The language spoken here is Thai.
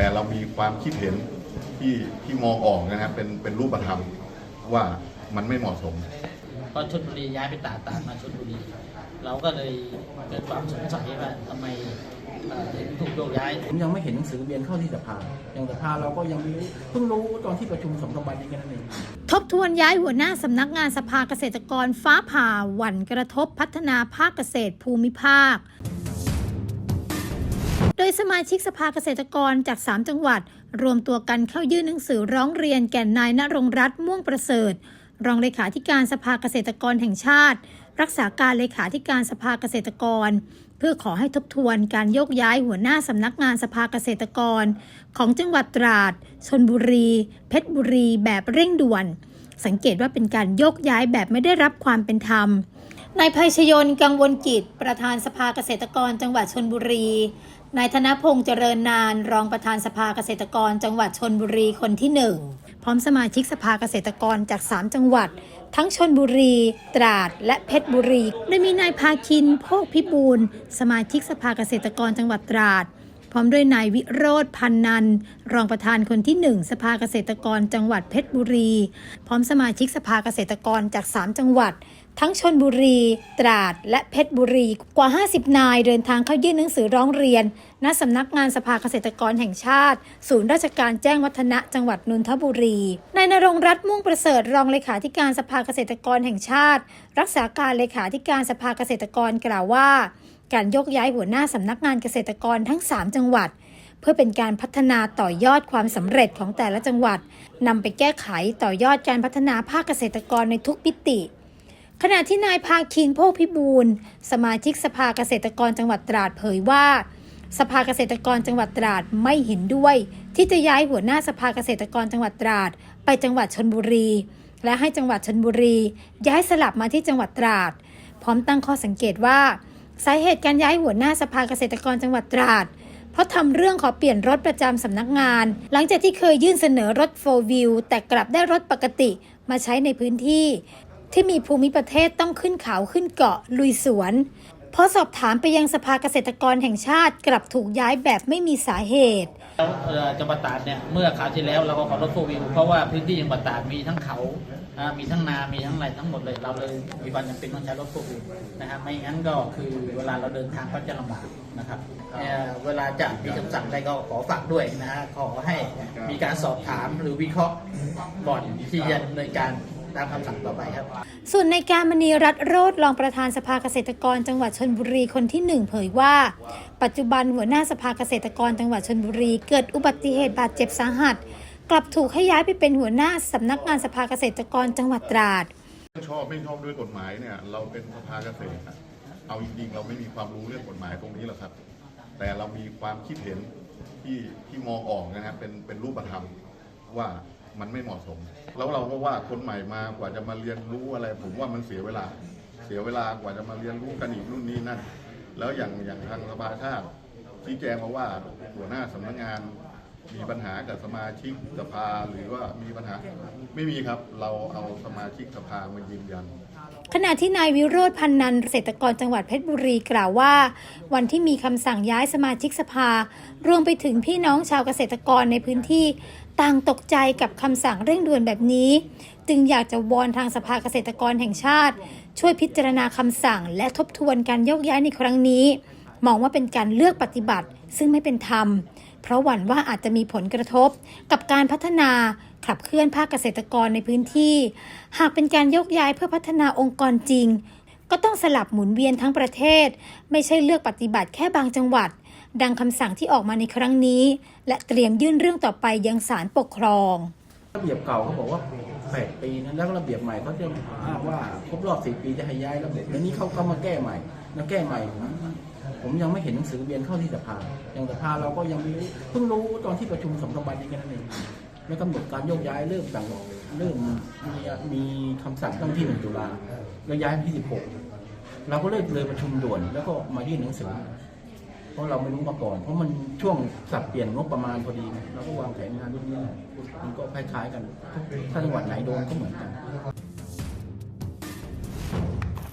แต่เรามีความคิดเห็นที่ที่มองออกนะครับเป็นเป็นรูปธรรมว่ามันไม่เหมาะสม พอชลบุรีย้ายไปตราดตราดมาชลบุรี เราก็เลยเกิดความสงสัยว่าทำไมเอ่อถึงถูกโยกย้ายผมยังไม่เห็นหนังสือเรียนเข้าที่สภาอย่างสภาเราก็ยังไม่รู้เพิ่งรู้ตอนที่ประชุมสองสามวันนี้แค่นั้นเองทบทวนย้ายหัวหน้าสำนักงานสภาเกษตรกรฟ้าผ่าหวั่นกระทบพัฒนาภาคเกษตรภูมิภาค โดยสมาชิกสภาเกษตรกรจาก 3 จังหวัด รวมตัวกันเข้ายื่นหนังสือร้องเรียนแก่นายณรงรัตน์ม่วงประเสริฐ รองเลขาธิการสภาเกษตรกรแห่งชาติ รักษาการเลขาธิการสภาเกษตรกร เพื่อขอให้ทบทวนการโยกย้ายหัวหน้าสำนักงานสภาเกษตรกร ของจังหวัดตราดชนบุรี เพชรบุรี แบบเร่งด่วน สังเกตว่าเป็นการโยกย้ายแบบไม่ได้รับความเป็นธรรม นายภัยชยนกังวลกิจ ประธานสภาเกษตรกรจังหวัดชนบุรี นายธนพงษ์เจริญนาน รองประธานสภาเกษตรกรจังหวัดชนบุรีคนที่หนึ่งพร้อมสมาชิกสภาเกษตรกรจาก 3 จังหวัด ทั้งชนบุรี ตราด และเพชรบุรี โดยมีนายพาคินโพกพิบูลสมาชิกสภาเกษตรกรจังหวัดตราด พร้อมด้วยนายวิโรธพันนัน รองประธานคนที่1สภาเกษตรกรจังหวัดเพชรบุรี พร้อมสมาชิกสภาเกษตรกรจาก 3 จังหวัด ทั้งชนบุรี ตราด และเพชรบุรี กว่า 50 นายเดินทางเข้ายื่นหนังสือร้องเรียน ณสำนักงานสภาเกษตรกรแห่งชาติ ศูนย์ราชการแจ้งวัฒนะจังหวัดนนทบุรี นายนรงรัตน์ม่วงประเสริฐรองเลขาธิการสภาเกษตรกรแห่งชาติ รักษาการเลขาธิการสภาเกษตรกรกล่าวว่า การยกย้ายหัวหน้าสำนักงานเกษตรกรทั้ง 3 จังหวัดเพื่อเป็นการพัฒนาต่อยอดความสำเร็จของแต่ละจังหวัดนำไปแก้ไขต่อยอดการพัฒนาภาคเกษตรกรในทุกมิติ ขณะที่นายพาคินโพกพิบูลสมาชิกสภาเกษตรกรจังหวัดตราดเผยว่า สภาเกษตรกรจังหวัดตราดไม่เห็นด้วย ที่จะย้ายหัวหน้าสภาเกษตรกรจังหวัดตราด ไปจังหวัดชนบุรี และให้จังหวัดชนบุรี ย้ายสลับมาที่จังหวัดตราด พร้อมตั้งข้อสังเกตว่าสาเหตุการย้ายหัวหน้าสภาเกษตรกรจังหวัดตราด เพราะทำเรื่องขอเปลี่ยนรถประจำสำนักงาน หลังจากที่เคยยื่นเสนอรถโฟวิวแต่กลับได้รถปกติมาใช้ในพื้นที่ ที่มีภูมิประเทศต้องขึ้นเขาขึ้นเกาะลุยสวนพอสอบถามไปยังสภาเกษตรกรแห่งชาติกลับถูกย้ายแบบไม่มีสาเหตุแล้วจังหวัดตราดเนี่ยเมื่อคราวที่แล้วเราก็ขอรถโฟร์วิวเพราะว่าพื้นที่จังหวัดตราดมีทั้งเขา มีทั้งนา มีทั้งอะไรทั้งหมดเลย เราเลยมีความจำเป็นต้องใช้รถโฟร์วิวนะครับไม่งั้นก็คือเวลาเราเดินทางก็จะลำบากนะครับเอ่อเวลาจะมีคำสั่งใดก็ขอฝากด้วยนะฮะขอให้มีการสอบถามหรือวิเคราะห์ก่อนที่จะดำเนินการ ตามคำสั่งต่อไปครับ ส่วนในการมณีรัตน์โรธรองประธานสภาเกษตรกรจังหวัดชนบุรีคนที่หนึ่งเผยว่า ปัจจุบันหัวหน้าสภาเกษตรกรจังหวัดชนบุรี เกิดอุบัติเหตุบาดเจ็บสาหัส กลับถูกให้ย้ายไปเป็นหัวหน้าสำนักงานสภาเกษตรกรจังหวัดตราดชอบไม่ชอบด้วยกฎหมายเนี่ยเราเป็นสภาเกษตรอะเอาจริงๆเราไม่มีความรู้เรื่องกฎหมายตรงนี้หรอกครับ แต่เรามีความคิดเห็นที่ที่มองออกนะครับเป็นเป็นรูปธรรมว่า มันไม่เหมาะสม แล้วเราก็ว่าคนใหม่มากว่าจะมาเรียนรู้อะไร ผมว่ามันเสียเวลา เสียเวลากว่าจะมาเรียนรู้กันอีกนู่นนี่นั่น แล้วอย่างอย่างทางสภาชาติชี้แจงมาว่าหัวหน้าสำนักงานมีปัญหากับสมาชิกสภาหรือว่ามีปัญหาไม่มีครับเราเอาสมาชิกสภามายืนยัน ขณะที่นายวิโรธพันนันเกษตรกรจังหวัดเพชรบุรีกล่าวว่า วันที่มีคำสั่งย้ายสมาชิกสภา รวมไปถึงพี่น้องชาวเกษตรกรในพื้นที่ ต่างตกใจกับคำสั่งเร่งด่วนแบบนี้ จึงอยากจะวอนทางสภาเกษตรกรแห่งชาติ ช่วยพิจารณาคำสั่ง และทบทวนการโยกย้ายในครั้งนี้ มองว่าเป็นการเลือกปฏิบัติ ซึ่งไม่เป็นธรรม เพราะหวั่นว่าอาจจะมีผลกระทบ กับการพัฒนาขับเคลื่อนภาคเกษตรกรในพื้นที่ หากเป็นการยกย้ายเพื่อพัฒนาองค์กรจริง ก็ต้องสลับหมุนเวียนทั้งประเทศ ไม่ใช่เลือกปฏิบัติแค่บางจังหวัด ดังคำสั่งที่ออกมาในครั้งนี้ และเตรียมยื่นเรื่องต่อไปยังศาลปกครอง ระเบียบเก่าเขาบอกว่า 8 ปีนะแล้วระเบียบใหม่เขาจะอ้างว่าครบรอบ 4 ปีจะให้ย้ายระเบียบแล้วนี้เขาก็มาแก้ใหม่มาแก้ใหม่ผมผมยังไม่เห็นหนังสือเรียนเข้าที่สภาอย่างสภาเราก็ยังไม่รู้เพิ่งรู้ตอนที่ประชุมสองสามวันนี้แค่นั้นเองแล้วกำหนดการโยกย้ายเริ่มต่างเริ่มมีมีคำสั่งตั้งที่หนึ่งตุลาแล้วย้ายที่สิบหกเราก็เลยเลยประชุมด่วนแล้วก็มายื่นหนังสือ ราะเราไม่รู้มาก่อน เพราะมันช่วงสับเปลี่ยนงบประมาณพอดีเราก็วางแผนงานรุ่นนี้มันก็คล้ายๆกันถ้าจังหวัดไหนโดนก็เหมือนกัน